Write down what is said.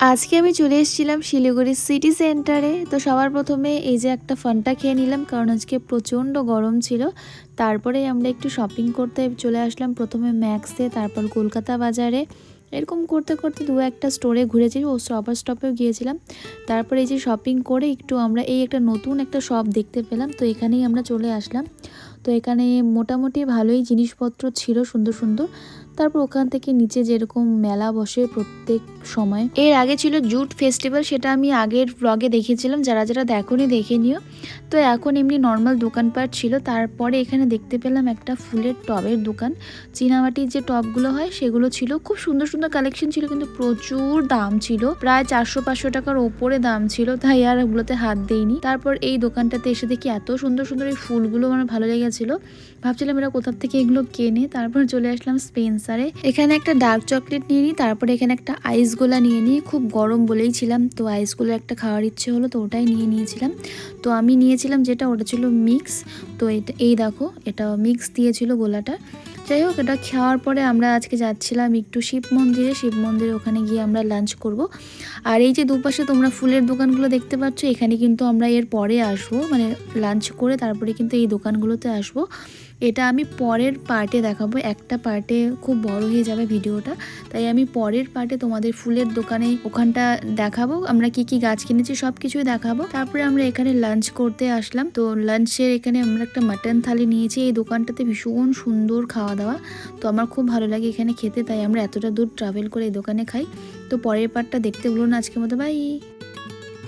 আজকে আমি চলে এসেছিলাম শিলিগুড়ি সিটি সেন্টারে। তো সবার প্রথমে এই যে একটা ফান্টা খেয়ে নিলাম, কারণ আজকে প্রচণ্ড গরম ছিল। তারপরে আমরা একটু শপিং করতে চলে আসলাম। প্রথমে ম্যাক্সে, তারপর কলকাতা বাজারে। এরকম করতে করতে দু একটা স্টোরে ঘুরেছি, ও স্টপার স্টপেও গিয়েছিলাম। তারপরে এই যে শপিং করে একটু আমরা এই একটা নতুন একটা শপ দেখতে পেলাম। তো এখানেই আমরা চলে আসলাম। তো এখানে মোটামুটি ভালোই জিনিসপত্র ছিল সুন্দর সুন্দর। তারপর ওখান থেকে নিচে যেরকম মেলা বসে প্রত্যেক সময়। এর আগে ছিল জুট ফেস্টিভ্যাল, সেটা আমি আগের ব্লগে দেখেছিলাম, যারা যারা দেখোনি দেখে নিও। তো এখন এমনি নর্মাল দোকানপাট ছিল, তারপরে এখানে দেখতে পেলাম একটা ফুলের টবের দোকান। চীনামাটির যে টবগুলো হয়, সেগুলো ছিল। খুব সুন্দর সুন্দর কালেকশন ছিল, কিন্তু প্রচুর দাম ছিল। প্রায় চারশো পাঁচশো টাকার ওপরে দাম ছিল, তাই আর ওগুলোতে হাত দেইনি। তারপর এই দোকানটাতে এসে দেখি এত সুন্দর সুন্দর এই ফুলগুলো আমার ভালো লেগেছিল। ভাবছিলাম এরা কোথা থেকে এগুলো কেনে, তারপর চলে আসলাম স্পেন্সারে এখানে একটা ডার্ক চকলেট নিয়ে নিই, তারপরে এখানে একটা আইস গোলা নিয়ে নিই। খুব গরম বলেই ছিলাম, তো আইস গোলা একটা খাওয়ার ইচ্ছে হলো, তো ওটাই নিয়ে নিয়েছিলাম। তো আমি নিয়েছিলাম যেটা, ওটা ছিল মিক্স তো এটা, এই দেখো, এটা মিক্স দিয়েছিল গোলাটা। যাই হোক, এটা খাওয়ার পরে আমরা আজকে যাচ্ছিলাম একটু শিব মন্দিরে। শিব মন্দিরে ওখানে গিয়ে আমরা লাঞ্চ করব। আর এই যে দুপাশে তোমরা ফুলের দোকানগুলো দেখতে পাচ্ছ, এখানে কিন্তু আমরা এর পরে আসব। মানে লাঞ্চ করে তারপরে কিন্তু এই দোকানগুলোতে আসব। এটা আমি পরের পার্টে দেখাবো। একটা পার্টে খুব বড় হয়ে যাবে ভিডিওটা। তাই আমি পরের পার্টে তোমাদের ফুলের দোকানে ওখানটা দেখাবো। আমরা কি কি গাছ কিনেছি সব কিছুই দেখাবো। তারপরে আমরা এখানে লাঞ্চ করতে আসলাম। তো লাঞ্চের এখানে আমরা একটা মাটন থালি নিয়েছি। এই দোকানটাতে ভীষণ সুন্দর খাওয়া দাওয়া তো আমার খুব ভালো লাগে এখানে খেতে। তাই আমরা এতটা দূর ট্রাভেল করে এই দোকানে খাই। তো পরের পার্টটা দেখতে বলুন আজকের মতো। বাই